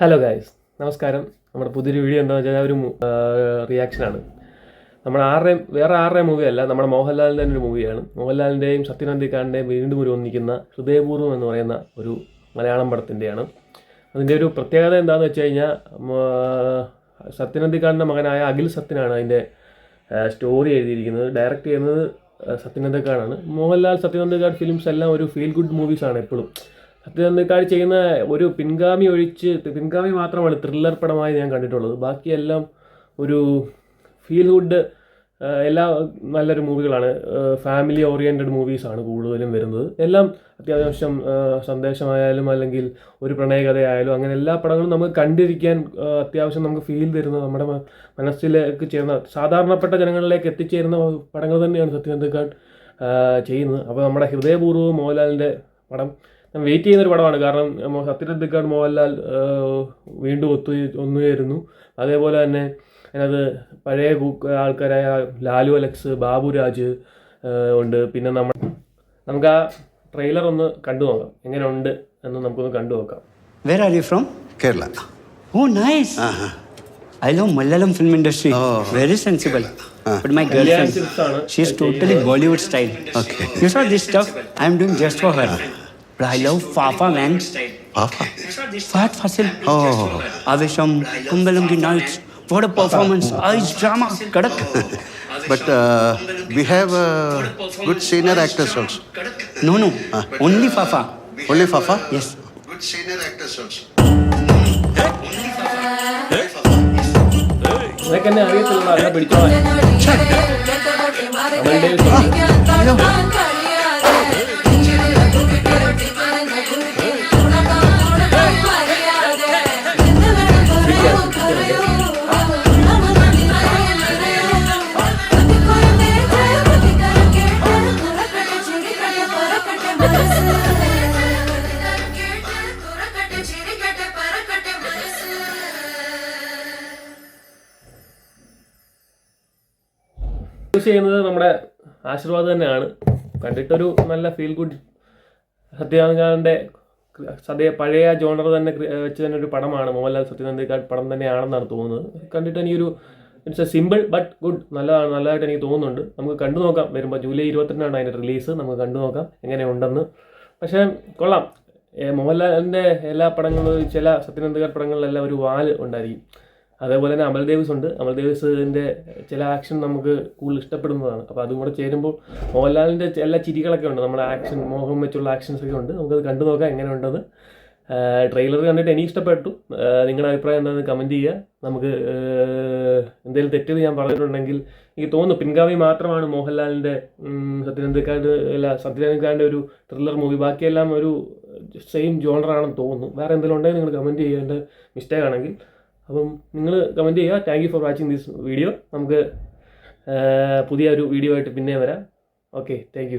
Hello guys നമസ്കാരം. നമ്മുടെ പുതിയൊരു വീഡിയോ എന്താണെന്ന് വെച്ചാൽ ഒരു റിയാക്ഷനാണ് നമ്മൾ ആരുടെയും വേറെ ആരുടെയും മൂവി അല്ല നമ്മുടെ മോഹൻലാലിന്റെ തന്നെ ഒരു മൂവിയാണ് മോഹൻലാലിന്റെയും സത്യനന്ദിക്കാടിന്റെയും വീണ്ടും ഒരു ഒന്നിക്കുന്ന ഹൃദയപൂർവം എന്ന് പറയുന്ന ഒരു മലയാളം പടത്തിന്റെയാണ് അതിന്റെ ഒരു പ്രത്യേകത എന്താണെന്ന് വെച്ച് കഴിഞ്ഞാൽ സത്യനന്ദിക്കാരന്റെ മകനായ അഖിൽ സത്യനാണ് അതിന്റെ സ്റ്റോറി എഴുതിയിരിക്കുന്നത്. ഡയറക്റ്റ് ചെയ്യുന്നത് സത്യനന്ദിക്കാടാണ്. മോഹൻലാൽ സത്യനന്ദിക്കാട് ഫിലിംസ് എല്ലാം ഒരു ഫീൽ ഗുഡ് മൂവീസാണ് എപ്പോഴും. സത്യനന്ദിക്കാട് ചെയ്യുന്ന ഒരു പിൻഗാമി ഒഴിച്ച് പിൻഗാമി മാത്രമാണ് ത്രില്ലർ പടമായി ഞാൻ കണ്ടിട്ടുള്ളത്. ബാക്കിയെല്ലാം ഒരു ഫീൽ ഗുഡ് എല്ലാ നല്ലൊരു മൂവികളാണ്. ഫാമിലി ഓറിയന്റഡ് മൂവീസാണ് കൂടുതലും വരുന്നത്. എല്ലാം അത്യാവശ്യം സന്ദേശമായാലും അല്ലെങ്കിൽ ഒരു പ്രണയകഥയായാലും അങ്ങനെ എല്ലാ പടങ്ങളും നമുക്ക് കണ്ടിരിക്കാൻ അത്യാവശ്യം നമുക്ക് ഫീൽ തരുന്ന നമ്മുടെ മനസ്സിലേക്ക് ചേർന്ന സാധാരണപ്പെട്ട ജനങ്ങളിലേക്ക് എത്തിച്ചേരുന്ന പടങ്ങൾ തന്നെയാണ് സത്യനന്ദിക്കാട് ചെയ്യുന്നത്. അപ്പോൾ നമ്മുടെ ഹൃദയപൂർവം മോഹൻലാലിന്റെ പടം ഞാൻ വെയിറ്റ് ചെയ്യുന്ന ഒരു പടമാണ്. കാരണം സത്യനന്ദിക്കാട് മോഹൻലാൽ വീണ്ടും ഒത്തു ഒന്നുചേരുന്നു. അതേപോലെ തന്നെ അതിനകത്ത് പഴയ ആൾക്കാരായ ലാലു അലക്സ് ബാബുരാജ് ഉണ്ട്. പിന്നെ നമ്മൾ നമുക്ക് ആ ട്രെയിലർ ഒന്ന് കണ്ടു നോക്കാം. എങ്ങനെ ഉണ്ട് എന്ന് നമുക്കൊന്ന് കണ്ടു നോക്കാം. Where are you from? Kerala. Oh, nice. I love Malayalam film industry. Very sensible but my girlfriend she is totally Bollywood style okay you You this stuff I'm doing just for her. Brailo Fafa man. Fafa? Fat Fasil. Oh. Avisham, Kumbalungi Nights. What a performance. Eyes drama. Kadak. but uh, we have uh, good senior actors also. No, no. Ah. Only Fafa. Only Fafa? Yes. Good senior actors also. ಯಾಕಂದ್ರೆ ಅರಿಯುತ್ತಲ್ಲ ಅಲ್ಲ ಬಿಡ್ತಾವ use ചെയ്യുന്നത് നമ്മുടെ ആശീർവാദം തന്നെയാണ്. കണ്ടിട്ടൊരു നല്ല feel good സത്യനന്ദിക്കാടിന്റെ സദ്യ പഴയ genre തന്നെ വെച്ച് തന്നെ ഒരു പടമാണ്. മോഹൻലാൽ സത്യനന്ദിക്കാട് പടം തന്നെയാണെന്നാണ് തോന്നുന്നത് കണ്ടിട്ട് എനിക്കൊരു it's a simple but good നല്ലതാണ് നല്ലതായിട്ട് എനിക്ക് തോന്നുന്നുണ്ട്. നമുക്ക് കണ്ടു നോക്കാം. വരുമ്പോൾ ജൂലൈ ഇരുപത്തിരണ്ടാണ് അതിന്റെ റിലീസ് നമുക്ക് കണ്ടു നോക്കാം എങ്ങനെയുണ്ടെന്ന് പക്ഷേ കൊള്ളാം. മോഹൻലാലിന്റെ എല്ലാ പടങ്ങളും ചില സത്യനന്ദിക്കാട് പടങ്ങളിലെല്ലാം ഒരു വാൽ ഉണ്ടായിരിക്കും. അതേപോലെ തന്നെ അമൽ ഉണ്ട്. അമൽ ചില ആക്ഷൻ നമുക്ക് കൂടുതൽ ഇഷ്ടപ്പെടുന്നതാണ്. അപ്പോൾ അതും കൂടെ ചേരുമ്പോൾ മോഹൻലാലിന്റെ എല്ലാ ചിരികളൊക്കെ ഉണ്ട്. നമ്മുടെ ആക്ഷൻ മോഹം വെച്ചുള്ള ആക്ഷൻസ് ഒക്കെ ഉണ്ട്. നമുക്കത് കണ്ടു നോക്കാം എങ്ങനെ ഉണ്ടെന്ന് ട്രെയിലർ കണ്ടിട്ട് എനിക്ക് ഇഷ്ടപ്പെട്ടു. നിങ്ങളുടെ അഭിപ്രായം എന്താണെന്ന് കമന്റ് ചെയ്യുക. നമുക്ക് എന്തെങ്കിലും തെറ്റ് ഞാൻ പറഞ്ഞിട്ടുണ്ടെങ്കിൽ എനിക്ക് തോന്നുന്നു പിൻഗാമി മാത്രമാണ് മോഹൻലാലിന്റെ സത്യനന്ദക്കാരുടെ അല്ല സത്യനന്ദക്കാരുടെ ഒരു ത്രില്ലർ മൂവി ബാക്കിയെല്ലാം ഒരു സെയിം ജോണറാണെന്ന് തോന്നുന്നു. വേറെ എന്തെങ്കിലും ഉണ്ടെങ്കിൽ നിങ്ങൾ കമന്റ് ചെയ്യുക എന്റെ മിസ്റ്റേക്ക് ആണെങ്കിൽ അപ്പം നിങ്ങൾ കമന്റ് ചെയ്യുക. Thank you for watching this video നമുക്ക് പുതിയ ഒരു വീഡിയോ ആയിട്ട് പിന്നെ വരാം. Okay thank